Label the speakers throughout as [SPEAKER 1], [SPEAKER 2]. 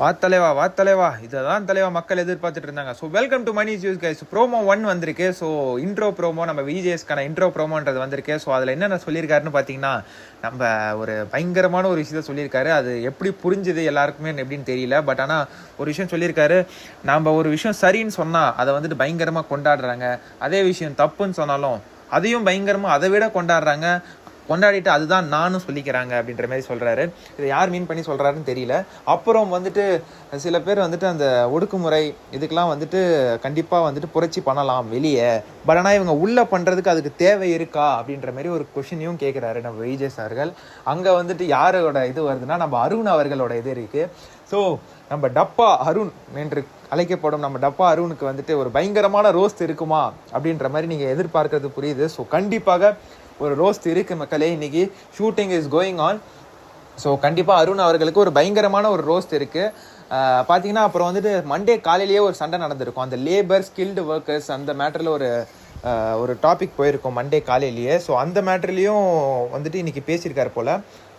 [SPEAKER 1] வா தலைவா வா தலைவா இதை தான் தலைவா மக்கள் எதிர்பார்த்துட்டு இருந்தாங்க. So welcome to money use guys promo one வந்திருக்கு. ஸோ இன்ட்ரோ ப்ரோமோ நம்ம விஜேஸ்க்கான இன்ட்ரோ ப்ரோமோன்றது வந்திருக்கு. ஸோ அதில் என்னென்ன சொல்லியிருக்காருன்னு பார்த்தீங்கன்னா நம்ம ஒரு பயங்கரமான ஒரு விஷயத்த சொல்லியிருக்காரு. அது எப்படி புரிஞ்சுது எல்லாருக்குமே எப்படின்னு தெரியல. பட் ஆனால் ஒரு விஷயம் சொல்லியிருக்காரு. நம்ம ஒரு விஷயம் சரின்னு சொன்னால் அதை வந்துட்டு பயங்கரமாக கொண்டாடுறாங்க. அதே விஷயம் தப்புன்னு சொன்னாலும் அதையும் பயங்கரமாக அதை விட கொண்டாடுறாங்க. கொண்டாடிட்டு அதுதான் நானும் சொல்லிக்கிறாங்க அப்படின்ற மாதிரி சொல்கிறாரு இதை யார் மீன் பண்ணி சொல்கிறாருன்னு தெரியல. அப்புறம் வந்துட்டு சில பேர் வந்துட்டு அந்த ஒடுக்குமுறை இதுக்கெலாம் வந்துட்டு கண்டிப்பாக வந்துட்டு புரட்சி பண்ணலாம் வெளியே. பட் ஆனால் இவங்க உள்ளே பண்ணுறதுக்கு அதுக்கு தேவை இருக்கா அப்படின்ற மாதிரி ஒரு கொஷினையும் கேட்குறாரு நம்ம விஜய் சார்கள். அங்கே வந்துட்டு யாரோட இது வருதுன்னா நம்ம அருண் அவர்களோட இது இருக்குது ஸோ நம்ம டப்பா அருண் என்று அழைக்கப்படும் நம்ம டப்பா அருணுக்கு வந்துட்டு ஒரு பயங்கரமான ரோஸ்ட் இருக்குமா அப்படின்ற மாதிரி நீங்கள் எதிர்பார்க்கறது புரியுது. ஸோ கண்டிப்பாக ஒரு ரோஸ்ட் இருக்கு மக்களே இன்னைக்கு shooting is going on so கண்டிப்பாக அருண் அவர்களுக்கு ஒரு பயங்கரமான ஒரு ரோஸ்ட் இருக்கு பார்த்தீங்கன்னா அப்புறம் வந்துட்டு மண்டே காலையிலேயே ஒரு சண்டை நடந்திருக்கும். அந்த லேபர் ஸ்கில்டு ஒர்க்கர்ஸ் அந்த மேட்டரில் ஒரு ஒரு டாபிக் போயிருக்கும் மண்டே காலையிலேயே. ஸோ அந்த மேட்டர்லேயும் வந்துட்டு இன்னைக்கு பேசியிருக்காரு போல.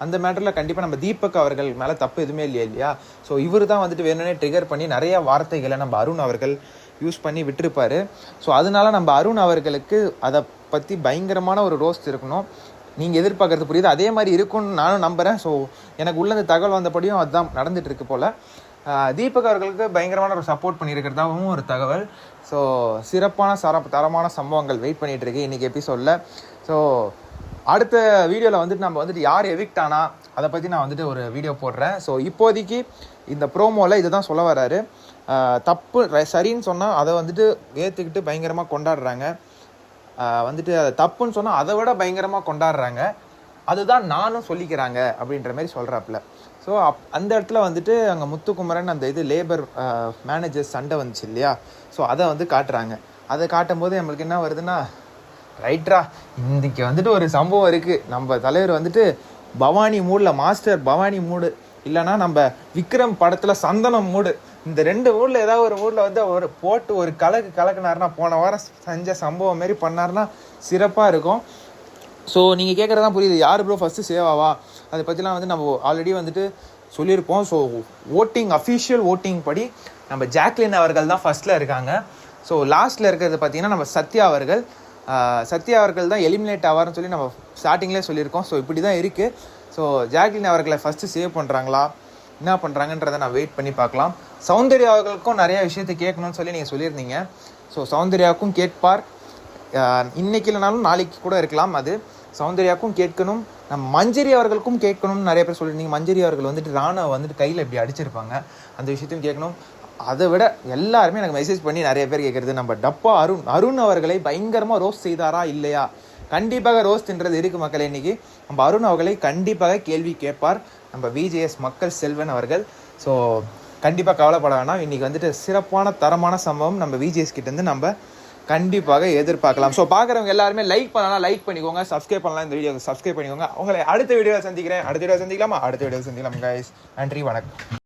[SPEAKER 1] அந்த மேட்டரில் கண்டிப்பாக நம்ம தீபக் அவர்கள் மேலே தப்பு எதுவுமே இல்லையா இல்லையா? ஸோ இவர் தான் வந்துட்டு வேணும்னே ட்ரிகர் பண்ணி நிறைய வார்த்தைகளை நம்ம அருண் அவர்கள் யூஸ் பண்ணி விட்டுருப்பாரு. ஸோ அதனால நம்ம அருண் அவர்களுக்கு அதை பற்றி பயங்கரமான ஒரு ரோஸ்ட் இருக்கணும். நீங்கள் எதிர்பார்க்கறது புரியுது. அதே மாதிரி இருக்கும்னு நானும் நம்புகிறேன் ஸோ எனக்கு உள்ள இந்த தகவல் வந்தபடியும் அதுதான் நடந்துட்டு இருக்கு போல். தீபக் அவர்களுக்கு பயங்கரமான ஒரு சப்போர்ட் பண்ணியிருக்கிறதாகவும் ஒரு தகவல். ஸோ சிறப்பான சர தரமான சம்பவங்கள் வெயிட் பண்ணிகிட்டு இருக்கு இன்றைக்கி எபிசோடில் ஸோ அடுத்த வீடியோவில் வந்துட்டு நம்ம வந்துட்டு யார் எவிக்ட் ஆனா அதை பற்றி நான் வந்துட்டு ஒரு வீடியோ போடுறேன். ஸோ இப்போதைக்கு இந்த ப்ரோமோவில் இதை தான் சொல்ல வராரு தப்பு சரின்னு சொன்னால் அதை வந்துட்டு ஏற்றுக்கிட்டு பயங்கரமாக கொண்டாடுறாங்க. வந்துட்டு அது தப்புன்னு சொன்னால் அதை விட பயங்கரமாக கொண்டாடுறாங்க. அதுதான் நானும் சொல்லிக்கிறாங்க அப்படின்ற மாதிரி சொல்கிறாப்புல ஸோ அப் அந்த இடத்துல வந்துட்டு அங்கே முத்துக்குமரன் அந்த இது லேபர் மேனேஜர் சண்டை வந்துச்சு இல்லையா? ஸோ அதை வந்து காட்டுறாங்க. அதை காட்டும் போது நம்மளுக்கு என்ன வருதுன்னா ரைட்ரா இன்றைக்கி வந்துட்டு ஒரு சம்பவம் இருக்குது நம்ம தலைவர் வந்துட்டு பவானி மூடில் மாஸ்டர் பவானி மூடு. இல்லைன்னா நம்ம விக்ரம் படத்தில் சந்தனம் மூடு. இந்த ரெண்டு ஊரில் ஏதாவது ஒரு ஊரில் வந்து ஒரு போட்டு ஒரு கலக்கு கலக்குனாருன்னா போன வாரம் செஞ்ச சம்பவம் மாரி பண்ணார்னா சிறப்பாக இருக்கும். ஸோ நீங்கள் கேட்குறதான் புரியுது. யார் ப்ரோ ஃபஸ்ட்டு சேவ் ஆவா அதை பற்றிலாம் வந்து நம்ம ஆல்ரெடி வந்துட்டு சொல்லியிருப்போம். ஸோ ஓட்டிங் அஃபிஷியல் ஓட்டிங் படி நம்ம ஜாக்லின் அவர்கள் தான் ஃபஸ்ட்டில் இருக்காங்க. ஸோ லாஸ்ட்டில் இருக்கிறது பார்த்தீங்கன்னா நம்ம சத்யா அவர்கள். சத்யா அவர்கள் தான் எலிமினேட் ஆவார்னு சொல்லி நம்ம ஸ்டார்டிங்லேயே சொல்லியிருக்கோம். ஸோ இப்படி தான் இருக்குது ஸோ ஜாக்லின் அவர்களை ஃபஸ்ட்டு சேவ் பண்ணுறாங்களா என்ன பண்ணுறாங்கன்றதை நான் வெயிட் பண்ணி பார்க்கலாம். சௌந்தர்யா அவர்களுக்கும் நிறைய விஷயத்தை கேட்கணும்னு சொல்லி நீங்கள் சொல்லியிருந்தீங்க. ஸோ சௌந்தர்யாவுக்கும் கேட்பார். இன்னைக்கு இல்லைனாலும் நாளைக்கு கூட இருக்கலாம் அது. சௌந்தர்யாவுக்கும் கேட்கணும். நம்ம மஞ்சரி அவர்களுக்கும் கேட்கணும்னு நிறைய பேர் சொல்லியிருந்தீங்க. மஞ்சரி அவர்கள் வந்துட்டு ராணாவை வந்துட்டு கையில் இப்படி அடிச்சிருப்பாங்க. அந்த விஷயத்தையும் கேட்கணும். அதை விட எல்லாருமே எனக்கு மெசேஜ் பண்ணி நிறைய பேர் கேட்குறது நம்ம டப்பா அருண் அருண் அவர்களை பயங்கரமாக ரோஸ் செய்தாரா இல்லையா? கண்டிப்பாக ரோஸ்ட்ன்றது இருக்கு மக்கள் இன்னைக்கு? நம்ம அருண் அவர்களை கண்டிப்பாக கேள்வி கேட்பார். நம்ம விஜேஎஸ் மக்கள் செல்வன் அவர்கள். ஸோ கண்டிப்பாக கவலைப்பட வேணாம். இன்றைக்கி வந்துட்டு சிறப்பான தரமான சம்பவம் நம்ம விஜேஎஸ் கிட்டேருந்து நம்ம கண்டிப்பாக எதிர்பார்க்கலாம். ஸோ பார்க்குறவங்க எல்லாருமே லைக் பண்ணலாம் லைக் பண்ணிக்கோங்க. சப்ஸ்கிரைப் பண்ணலாம் இந்த வீடியோ சப்ஸ்கிரைப் பண்ணிக்கோங்க. உங்களை அடுத்த வீடியோவில் சந்திக்கிறேன். அடுத்த வீடியோ சந்திக்கலாமா? அடுத்த வீடியோ சந்திக்கலாம் கைஸ் நன்றி வணக்கம்.